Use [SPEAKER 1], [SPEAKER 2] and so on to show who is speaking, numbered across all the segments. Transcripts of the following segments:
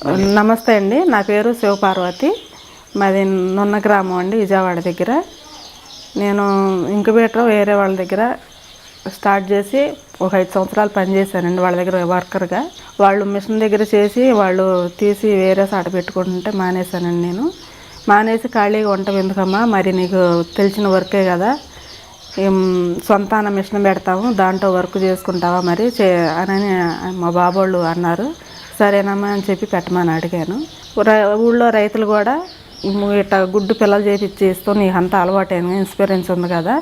[SPEAKER 1] నమస్తే అండి నా పేరు శివపార్వతి. మాది నున్న గ్రామం అండి విజయవాడ దగ్గర. నేను ఇంక్యుబేటర్ వేరే వాళ్ళ దగ్గర స్టార్ట్ చేసి ఒక ఐదు సంవత్సరాలు పనిచేశానండి వాళ్ళ దగ్గర వర్కర్గా. వాళ్ళు మిషన్ దగ్గర చేసి వాళ్ళు తీసి వేరే సాట పెట్టుకుంటుంటే మానేశానండి నేను. మానేసి ఖాళీగా ఉంటాం ఎందుకమ్మా? మరి నీకు తెలిసిన వర్కే కదా. సొంతాన మిషన్ పెడతాము దాంట్లో వర్క్ చేసుకుంటావా మరి? చే అని మా బాబోళ్ళు అన్నారు. సరేనమ్మా అని చెప్పి పెట్టమని అడిగాను. ఊళ్ళో రైతులు కూడా ఇట్లా గుడ్డు పిల్లలు చేపించి ఇస్తాం నీకు అంత అలవాటైన? ఇన్స్పిరెన్స్ ఉంది కదా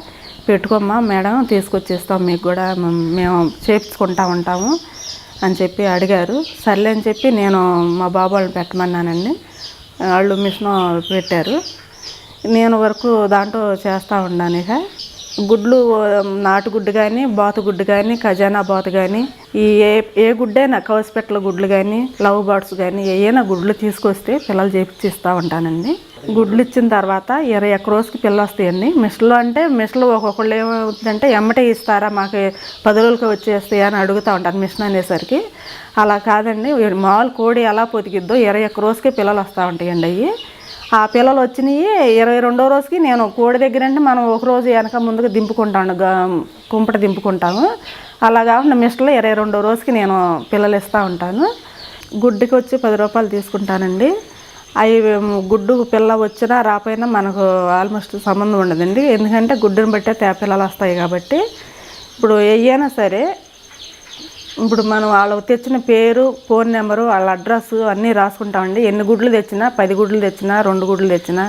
[SPEAKER 1] పెట్టుకోమ్మా మేడం తీసుకొచ్చి మీకు కూడా మేము చేపించుకుంటా ఉంటాము అని చెప్పి అడిగారు. సర్లే అని చెప్పి నేను మా బాబు వాళ్ళని పెట్టమన్నానండి. వాళ్ళు మిషన్ పెట్టారు. నేను వరకు దాంట్లో చేస్తూ ఉన్నాను ఇక. గుడ్లు నాటు గుడ్డు కానీ బాతుగుడ్డు కానీ ఖజానా బాతు కానీ ఈ ఏ ఏ గుడ్డైనా కౌసిపెట్టల గుడ్లు కానీ లవ్ బర్డ్స్ కానీ ఏమైనా గుడ్లు తీసుకొస్తే పిల్లలు చేపించి ఇస్తూ ఉంటానండి. గుడ్లు ఇచ్చిన తర్వాత ఇరవై ఒక్క రోజుకి పిల్లలు వస్తాయండి. మిషన్లో అంటే మిషన్లు ఒక్కొక్కళ్ళు ఏమవుతుందంటే ఎమ్మటే ఇస్తారా మాకు పది రోజులకి వచ్చేస్తాయి అని అడుగుతూ ఉంటాను మిషన్ అనేసరికి. అలా కాదండి మామూలు కోడి ఎలా పొతికిద్దో ఇరవై ఒక్క రోజుకే పిల్లలు వస్తూ ఉంటాయండి అవి ఆ పిల్లలు వచ్చినాయి ఇరవై రెండో రోజుకి నేను కోడి దగ్గర అంటే మనం ఒక రోజు వెనక ముందుకు దింపుకుంటాను కుంపట దింపుకుంటాము. అలా కాకుండా మిస్టర్లో ఇరవై రెండో రోజుకి నేను పిల్లలు ఇస్తూ ఉంటాను. గుడ్డుకి వచ్చి పది రూపాయలు తీసుకుంటానండి. అవి గుడ్డు పిల్ల వచ్చినా రాపోయినా మనకు ఆల్మోస్ట్ సంబంధం ఉండదండి. ఎందుకంటే గుడ్డుని బట్టే తే పిల్లలు వస్తాయి కాబట్టి. ఇప్పుడు ఏయైనా సరే ఇప్పుడు మనం వాళ్ళు తెచ్చిన పేరు ఫోన్ నెంబరు వాళ్ళ అడ్రస్ అన్నీ రాసుకుంటామండి. ఎన్ని గుడ్లు తెచ్చినా పది గుడ్లు తెచ్చినా రెండు గుడ్లు తెచ్చినా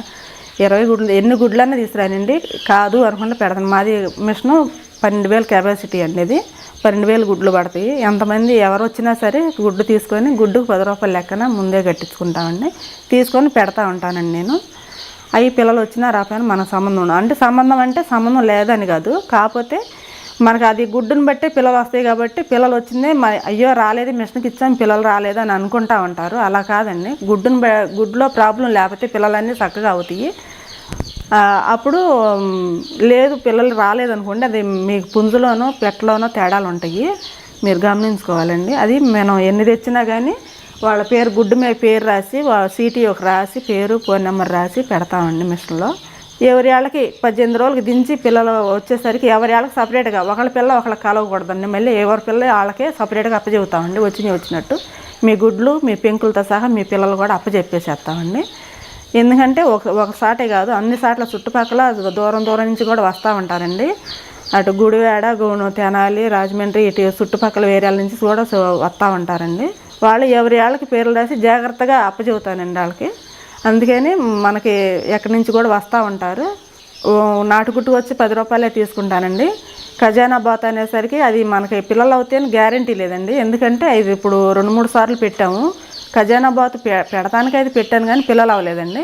[SPEAKER 1] ఇరవై గుడ్లు ఎన్ని గుడ్లన్నా తీసుకురానండి. కాదు అనుకుంటే పెడతాను. మాది మిషను పన్నెండు వేల కెపాసిటీ అండి ఇది. పన్నెండు వేలు గుడ్లు పడతాయి. ఎంతమంది ఎవరు వచ్చినా సరే గుడ్డు తీసుకొని గుడ్డుకు పది రూపాయలు లెక్కన ముందే కట్టించుకుంటామండి. తీసుకొని పెడతా ఉంటానండి నేను. అవి పిల్లలు వచ్చినా రాపోయినా మన సంబంధం అంటే సంబంధం అంటే సంబంధం లేదని కాదు. కాకపోతే మనకు అది గుడ్డుని బట్టే పిల్లలు వస్తాయి కాబట్టి పిల్లలు వచ్చిందే మరి అయ్యో రాలేదు మిషన్కి ఇచ్చాం పిల్లలు రాలేదు అని అనుకుంటా ఉంటారు. అలా కాదండి. గుడ్డుని గుడ్లో ప్రాబ్లం లేకపోతే పిల్లలన్నీ చక్కగా అవుతాయి. అప్పుడు లేదు పిల్లలు రాలేదనుకోండి అది మీకు పుంజులోనో పెట్టలోనో తేడాలు ఉంటాయి. మీరు గమనించుకోవాలండి. అది మనం ఎన్ని తెచ్చినా కానీ వాళ్ళ పేరు గుడ్డు మీద పేరు రాసి వా- సీటీ ఒక రాసి పేరు ఫోన్ నెంబర్ రాసి పెడతామండి మిషన్లో. ఎవరి వాళ్ళకి పద్దెనిమిది రోజులకి దించి పిల్లలు వచ్చేసరికి ఎవరి వాళ్ళకి సపరేట్గా ఒకళ్ళ పిల్ల ఒకళ్ళకి కలవకూడదండి. మళ్ళీ ఎవరి పిల్ల వాళ్ళకే సపరేట్గా అప్పచెబుతామండి. వచ్చినవి వచ్చినట్టు. మీ గుడ్లు మీ పెంకులతో సహా మీ పిల్లలు కూడా అప్పచెప్పేసేస్తామండి. ఎందుకంటే ఒక ఒక సాటే కాదు అన్ని సాట్ల చుట్టుపక్కల దూరం దూరం నుంచి కూడా వస్తూ ఉంటారండి. అటు గుడివాడ గోను తెనాలి రాజమండ్రి ఇటు చుట్టుపక్కల ఏరియాల నుంచి కూడా వస్తూ ఉంటారండి. వాళ్ళు ఎవరి వాళ్ళకి పేర్లు రాసి జాగ్రత్తగా అప్పచెబుతానండి వాళ్ళకి. అందుకని మనకి ఎక్కడి నుంచి కూడా వస్తూ ఉంటారు. నాటుకుట్టు వచ్చి పది రూపాయలే తీసుకుంటానండి. ఖజానా బాత్ అనేసరికి అది మనకి పిల్లలు అవుతే గ్యారంటీ లేదండి. ఎందుకంటే ఇది ఇప్పుడు రెండు మూడు సార్లు పెట్టాము. ఖజానా బాత్ పె పెడతానికి అయితే పెట్టాను కానీ పిల్లలు అవ్వలేదండి.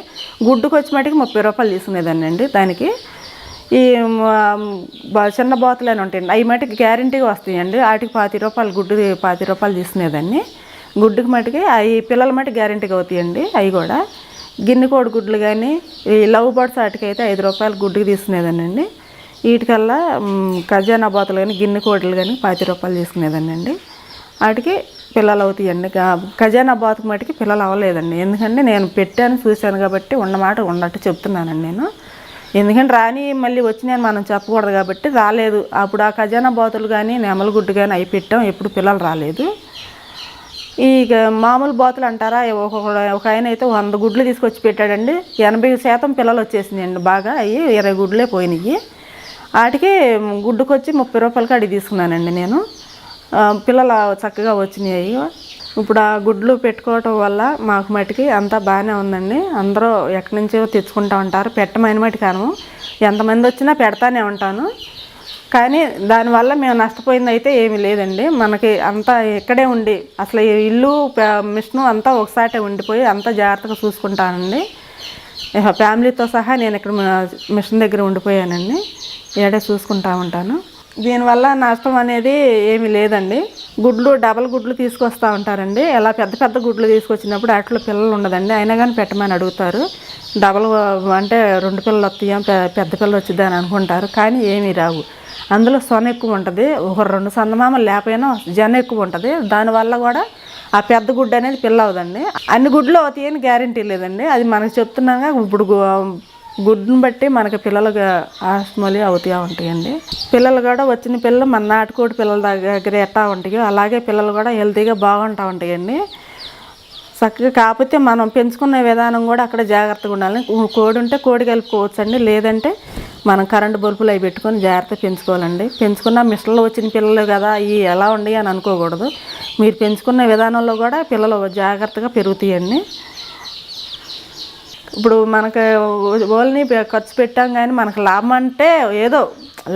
[SPEAKER 1] గుడ్డుకు వచ్చి మటుకు ముప్పై రూపాయలు తీసుకునేదాన్ని అండి దానికి. ఈ చిన్న బాతులు అని ఉంటాయండి. అవి మటుకు గ్యారంటీగా వస్తాయండి. వాటికి పాతి రూపాయలు గుడ్డు పాతి రూపాయలు తీసుకునేదాన్ని. గుడ్డుకి మటుకి అవి పిల్లల మటుకు గ్యారంటీగా అవుతాయండి అవి కూడా. గిన్నె కోడి గుడ్లు కానీ ఈ లవ్ బర్డ్స్ వాటికైతే ఐదు రూపాయలు గుడ్డుకి తీసుకునేదానండి వీటికల్లా ఖజానా బాతులు కానీ గిన్నె కోడిలు కానీ పాతి రూపాయలు తీసుకునేదానండి వాటికి పిల్లలు అవుతాయండి. ఖజానా బాతుకు మటుకి పిల్లలు అవ్వలేదండి. ఎందుకంటే నేను పెట్టాను చూశాను కాబట్టి ఉన్నమాట ఉన్నట్టు చెప్తున్నానండి నేను. ఎందుకంటే రాని మళ్ళీ వచ్చినాయని మనం చెప్పకూడదు కాబట్టి రాలేదు. అప్పుడు ఆ ఖజానా బాతులు కానీ నెమలగుడ్డు కానీ అవి పెట్టాం ఎప్పుడు పిల్లలు రాలేదు. ఈ మామూలు బాతులు అంటారా? ఒక ఆయన అయితే వంద గుడ్లు తీసుకొచ్చి పెట్టాడండి. ఎనభై శాతం పిల్లలు వచ్చేసినాయండి బాగా. అవి ఇరవై గుడ్లే పోయినాయి. వాటికి గుడ్డుకొచ్చి ముప్పై రూపాయలకి అడిగి తీసుకున్నానండి నేను. పిల్లలు చక్కగా వచ్చినాయి. ఇప్పుడు ఆ గుడ్లు పెట్టుకోవటం వల్ల మాకు మటుకి అంతా బాగానే ఉందండి. అందరూ ఎక్కడి నుంచో తెచ్చుకుంటా ఉంటారు. పెట్టమని మటుకు ఎంతమంది వచ్చినా పెడతానే ఉంటాను. కానీ దానివల్ల మేము నష్టపోయింది అయితే ఏమీ లేదండి. మనకి అంతా ఇక్కడే ఉండి అసలు ఈ ఇల్లు మిషన్ అంతా ఒకసారి ఉండిపోయి అంతా జాగ్రత్తగా చూసుకుంటానండి. ఫ్యామిలీతో సహా నేను ఇక్కడ మిషన్ దగ్గర ఉండిపోయానండి. ఏడే చూసుకుంటా ఉంటాను. దీనివల్ల నష్టం అనేది ఏమీ లేదండి. గుడ్లు డబల్ గుడ్లు తీసుకొస్తూ ఉంటారండి. ఎలా పెద్ద పెద్ద గుడ్లు తీసుకొచ్చినప్పుడు వాటిలో పిల్లలు ఉండదండి. అయినా కానీ పెట్టమని అడుగుతారు. డబల్ అంటే రెండు పిల్లలు వస్తాయా? పెద్ద పిల్లలు వచ్చిద్దా అని అనుకుంటారు. కానీ ఏమీ రావు. అందులో సొన ఎక్కువ ఉంటుంది. ఒక రెండు సన్నమామలు లేకపోయినా జన ఎక్కువ ఉంటుంది. దానివల్ల కూడా ఆ పెద్ద గుడ్డు అనేది పిల్ల అవదండి అన్ని గుడ్లు అవుతాయి అని గ్యారంటీ లేదండి. అది మనకు చెప్తున్నాగా ఇప్పుడు గుడ్డును గుడ్డుని బట్టి మనకి పిల్లలుగా ఆస్మలి అవుతూ ఉంటాయండి. పిల్లలు కూడా వచ్చిన పిల్లలు మన నాటుకోడి పిల్లల దగ్గర ఎట్టా ఉంటాయో అలాగే పిల్లలు కూడా హెల్తీగా బాగుంటూ ఉంటాయండి. చక్కగా కాకపోతే మనం పెంచుకునే విధానం కూడా అక్కడ జాగ్రత్తగా ఉండాలి. కోడి ఉంటే కోడి కలుపుకోవచ్చు అండి లేదంటే మనం కరెంటు బల్బులు అవి పెట్టుకొని జాగ్రత్తగా పెంచుకోవాలండి. పెంచుకున్న మిషన్లో వచ్చిన పిల్లలు కదా ఇవి ఎలా ఉండి అని అనుకోకూడదు. మీరు పెంచుకున్న విధానంలో కూడా పిల్లలు జాగ్రత్తగా పెరుగుతాయండి. ఇప్పుడు మనకు ఓల్ని ఖర్చు పెట్టాం కానీ మనకు లాభం అంటే ఏదో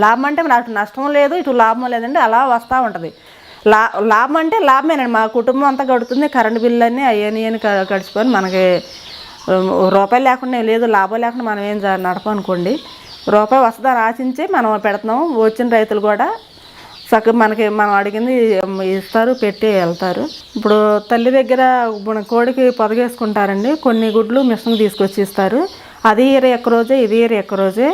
[SPEAKER 1] లాభం అంటే నాకు నష్టం లేదు ఇటు లాభం లేదండి అలా వస్తూ ఉంటుంది. లా లాభం అంటే లాభమేనండి. మా కుటుంబం అంతా గడుతుంది కరెంటు బిల్లు అన్నీ అయ్యని అని గడిచిపోయి మనకి రూపాయి లేకుండా లేదు లాభం లేకుండా మనం ఏం నడపనుకోండి రూపాయి వస్తుందని ఆశించి మనం పెడుతున్నాం. వచ్చిన రైతులు కూడా చక్కగా మనకి మనం అడిగింది ఇస్తారు పెట్టి వెళ్తారు. ఇప్పుడు తల్లి దగ్గర మన కోడికి పొదగేసుకుంటారండి. కొన్ని గుడ్లు మిషన్ తీసుకొచ్చి ఇస్తారు. అది ఇరవై ఒక్క రోజే ఇది ఇరవై ఒక్క రోజే.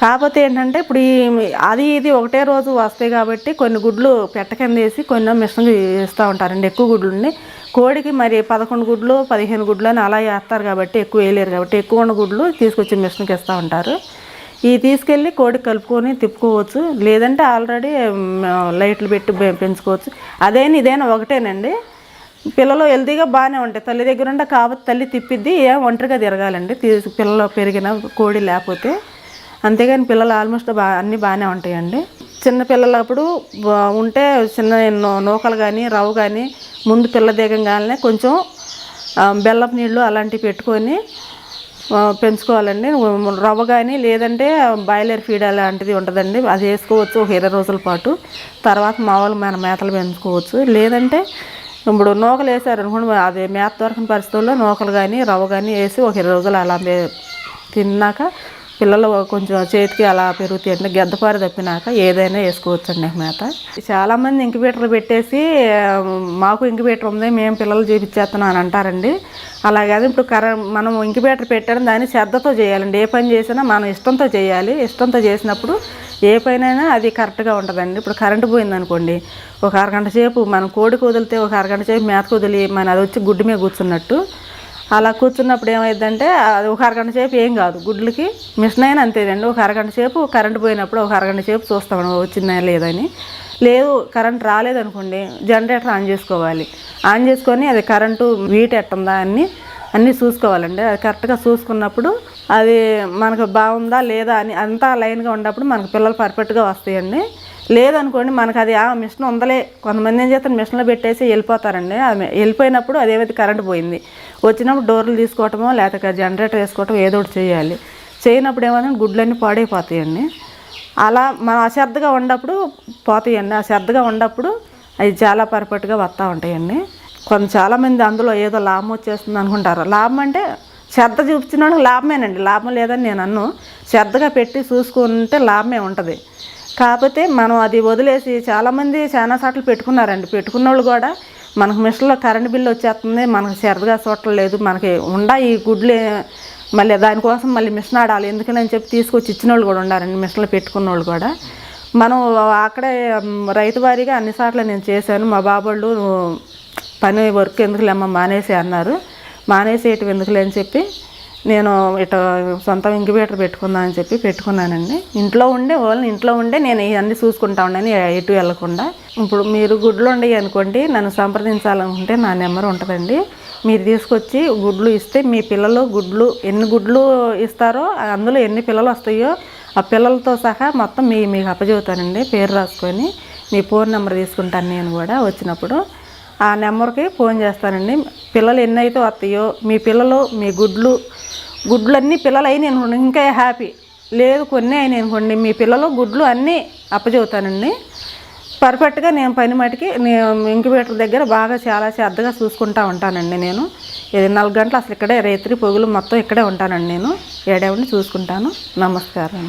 [SPEAKER 1] కాకపోతే ఏంటంటే ఇప్పుడు ఈ అది ఇది ఒకటే రోజు వస్తాయి కాబట్టి కొన్ని గుడ్లు పెట్ట కింద వేసి కొన్ని మిషన్ ఇస్తూ ఉంటారండి. ఎక్కువ గుడ్లు ఉండి కోడికి మరి పదకొండు గుడ్లు పదిహేను గుడ్లు అని అలా వేస్తారు కాబట్టి ఎక్కువ వేయలేరు కాబట్టి ఎక్కువ ఉన్న గుడ్లు తీసుకొచ్చి మిషన్కి ఇస్తూ ఉంటారు. ఈ తీసుకెళ్ళి కోడికి కలుపుకొని తిప్పుకోవచ్చు. లేదంటే ఆల్రెడీ లైట్లు పెట్టి పె- పెంచుకోవచ్చు. అదేనా ఇదేనా ఒకటేనండి. పిల్లలు హెల్తీగా బాగానే ఉంటాయి. తల్లి దగ్గర ఉంటే కాబట్టి తల్లి తిప్పిద్ది ఏం ఒంటరిగా తిరగాలండి. తీసి పిల్లలు పెరిగిన కోడి లేకపోతే. అంతేగాని పిల్లలు ఆల్మోస్ట్ బా అన్నీ బాగానే ఉంటాయండి. చిన్న పిల్లలప్పుడు ఉంటే చిన్న నూకలు కానీ రవ్వ కానీ ముందు పిల్ల దిగంగానే కొంచెం బెల్లపు నీళ్ళు అలాంటివి పెట్టుకొని పెంచుకోవాలండి. రవ్వ కానీ లేదంటే బాయిలర్ ఫీడ్ అలాంటిది ఉంటుందండి. అది వేసుకోవచ్చు ఒక ఇరవై రోజుల పాటు. తర్వాత మామూలు మన మేతలు పెంచుకోవచ్చు. లేదంటే ఇప్పుడు నూకలు వేసారు అనుకోండి అది మేత దొరకని పరిస్థితుల్లో నూకలు కానీ రవ్వ కానీ వేసి ఒక ఇరవై రోజులు అలా తిన్నాక పిల్లలు కొంచెం చేతికి అలా పెరుగుతాయి అంటే గెద్దపారి తప్పినాక ఏదైనా వేసుకోవచ్చండి మేత. చాలామంది ఇంక్యుబేటర్లు పెట్టేసి మాకు ఇంక్యుబేటర్ ఉంది మేము పిల్లలు చూపించేస్తున్నాం అని అంటారండి. అలాగే ఇప్పుడు కర మనం ఇంక్యుబేటర్ పెట్టడం దాన్ని శ్రద్ధతో చేయాలండి. ఏ పని చేసినా మనం ఇష్టంతో చేయాలి. ఇష్టంతో చేసినప్పుడు ఏ పైనైనా అది కరెక్ట్గా ఉంటుందండి. ఇప్పుడు కరెంటు పోయిందనుకోండి ఒక అరగంట సేపు మనం కోడికి వదిలితే ఒక అరగంట సేపు మేతకు వదిలి మన అది వచ్చి గుడ్డు మీద కూర్చున్నట్టు అలా కూర్చున్నప్పుడు ఏమైందంటే అది ఒక అరగంట సేపు ఏం కాదు గుడ్లకి మిషన్ అయినా అంతేనండి ఒక అరగంట సేపు కరెంట్ పోయినప్పుడు ఒక అరగంట సేపు చూస్తాం వచ్చిందా లేదని. లేదు కరెంట్ రాలేదనుకోండి జనరేటర్ ఆన్ చేసుకోవాలి. ఆన్ చేసుకొని అది కరెంటు వీట్ అని అన్నీ చూసుకోవాలండి. అది కరెక్ట్గా చూసుకున్నప్పుడు అది మనకు బాగుందా లేదా అని అంతా లైన్గా ఉన్నప్పుడు మనకు పిల్లలు పర్ఫెక్ట్గా వస్తాయండి. లేదనుకోండి మనకు అది ఆ మిషన్ ఉందలే. కొంతమంది ఏం చేస్తారు? మిషన్లో పెట్టేసి వెళ్ళిపోతారండి. అది వెళ్ళిపోయినప్పుడు అదేమైతే కరెంట్ పోయింది. వచ్చినప్పుడు డోర్లు తీసుకోవటమో లేకపోతే జనరేటర్ వేసుకోవటం ఏదో ఒకటి చేయాలి. చేయనప్పుడు ఏమవుతుంది గుడ్లన్నీ పాడైపోతాయండి. అలా మనం అశ్రద్ధగా ఉన్నప్పుడు పోతాయండి. అశ్రద్ధగా ఉన్నప్పుడు అవి చాలా పర్ఫెక్ట్గా వస్తూ ఉంటాయండి. కొంత చాలామంది అందులో ఏదో లాభం వచ్చేస్తుంది అనుకుంటారు. లాభం అంటే శ్రద్ధ చూపించిన వాళ్ళకి లాభమేనండి. లాభం లేదని నేను అన్ను. శ్రద్ధగా పెట్టి చూసుకుంటే లాభమే ఉంటుంది. కాకపోతే మనం అది వదిలేసి చాలామంది చాలా సార్లు పెట్టుకున్నారండి. పెట్టుకున్న వాళ్ళు కూడా మనకు మిషన్లో కరెంట్ బిల్లు వచ్చేస్తుంది. మనకు శ్రద్ధగా చూడలేదు మనకి ఉండా ఈ గుడ్లు మళ్ళీ దానికోసం మళ్ళీ మిషన్ ఆడాలి. ఎందుకని అని చెప్పి తీసుకొచ్చి ఇచ్చిన వాళ్ళు కూడా ఉన్నారండి మిషన్లో పెట్టుకున్న వాళ్ళు కూడా. మనం అక్కడే రైతు వారీగా అన్నిసార్లు నేను చేశాను. మా బాబోళ్ళు పని వర్క్ ఎందుకులేమ్మ మానేసి అన్నారు. మానేసేయటం ఎందుకులే అని చెప్పి నేను ఇట సొంతం ఇంక్యుబేటర్ పెట్టుకుందాం అని చెప్పి పెట్టుకున్నానండి. ఇంట్లో ఉండే వాళ్ళని ఇంట్లో ఉండే నేను ఇవన్నీ చూసుకుంటా ఉండని ఎటు వెళ్ళకుండా. ఇప్పుడు మీరు గుడ్లు ఉండయి అనుకోండి నన్ను సంప్రదించాలనుకుంటే నా నెంబర్ ఉంటుందండి. మీరు తీసుకొచ్చి గుడ్లు ఇస్తే మీ పిల్లలు గుడ్లు ఎన్ని గుడ్లు ఇస్తారో అందులో ఎన్ని పిల్లలు వస్తాయో ఆ పిల్లలతో సహా మొత్తం మీ మీకు అప్పచెబుతానండి. పేరు రాసుకొని మీ ఫోన్ నెంబర్ తీసుకుంటాను నేను కూడా వచ్చినప్పుడు. ఆ నెంబర్కి ఫోన్ చేస్తానండి. పిల్లలు ఎన్ని అయితే వస్తాయో మీ పిల్లలు మీ గుడ్లు గుడ్లు అన్నీ పిల్లలు అయినాయి అనుకోండి ఇంకా హ్యాపీ. లేదు కొన్ని అయినాయి అనుకోండి మీ పిల్లలు గుడ్లు అన్నీ అప్పచెబుతానండి. పర్ఫెక్ట్గా నేను పని మటుకి నేను ఇంక్యుబేటర్ దగ్గర బాగా చాలా శ్రద్ధగా చూసుకుంటా ఉంటానండి నేను. ఇది నాలుగు గంటలు అసలు ఇక్కడే రేత్రి పొగులు మొత్తం ఇక్కడే ఉంటానండి నేను. ఏడే చూసుకుంటాను. నమస్కారం.